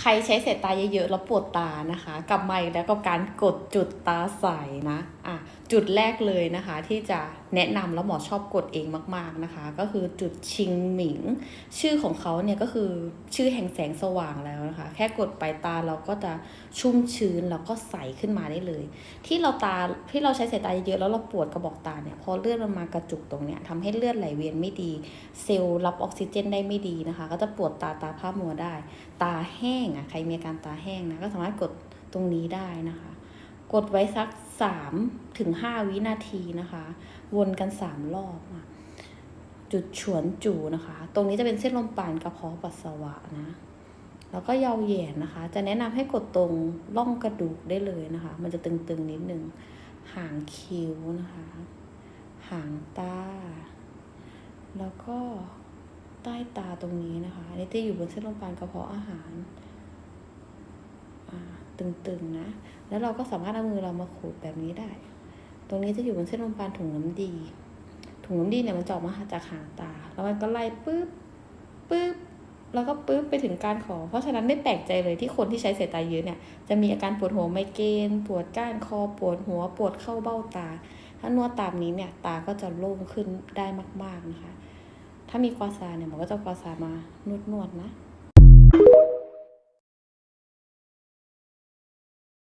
ใครใช้สายตาเยอะๆแล้วปวดตานะคะ กลับมาอีกแล้วกับการกดจุดตาใสนะอะจุดแรกเลยนะคะ ที่จะแนะนำแล้วหมอชอบกดเองมากๆนะคะ ก็คือจุดชิงหมิง ชื่อของเขาเนี่ยก็คือชื่อแห่งแสงสว่างแล้วนะคะ แค่กดไปตาเราก็จะชุ่มชื้นแล้วก็ใสขึ้นมาได้เลย ที่เราตาที่เราใช้สายตาเยอะๆแล้วเราปวดกระบอกตาเนี่ยพอเลือดมันมากระจุกตรงเนี้ยทำให้เลือดไหลเวียนไม่ดี เซลล์รับออกซิเจนได้ไม่ดีนะคะ ก็จะปวดตาตาผ้ามัวได้ ตาแห้งอะใครมีอาการตาแห้งนะก็สามารถกดตรงนี้ได้นะคะ กดไว้สักสามถึงห้าวินาทีนะคะ วนกันสามรอบอะจุดฉวนจูนะคะ ตรงนี้จะเป็นเส้นลมปานกระเพาะปัสสาวะนะ แล้วก็เยาเหยียดนะคะ จะแนะนำให้กดตรงร่องกระดูกได้เลยนะคะ มันจะตึงๆนิดนึงหางคิ้วนะคะ หางตา แล้วก็ใต้ตาตรงนี้นะคะอันนี้จะอยู่บนเส้นลมปานกระเพาะอาหาร ตึงๆนะ แล้วเราก็สามารถเอามือเรามาขูดแบบนี้ได้ ตรงนี้จะอยู่บนเส้นลมปานถุงน้ำดี ถุงน้ำดีเนี่ยมันจะออกมาจากหางตา แล้วมันก็ไล่ปึ๊บปึ๊บแล้วก็ปึ๊บไปถึงการขอ เพราะฉะนั้นไม่แปลกใจเลยที่คนที่ใช้สายตาเยอะเนี่ย จะมีอาการปวดหัวไมเกรนปวดก้านคอปวดหัวปวดเข้าเบ้าตา ถ้านวดตามนี้เนี่ยตาก็จะโล่งขึ้นได้มาก ๆนะคะ ถ้ามีควาซาเนี่ยหมอก็จะควาซามานวดๆนะ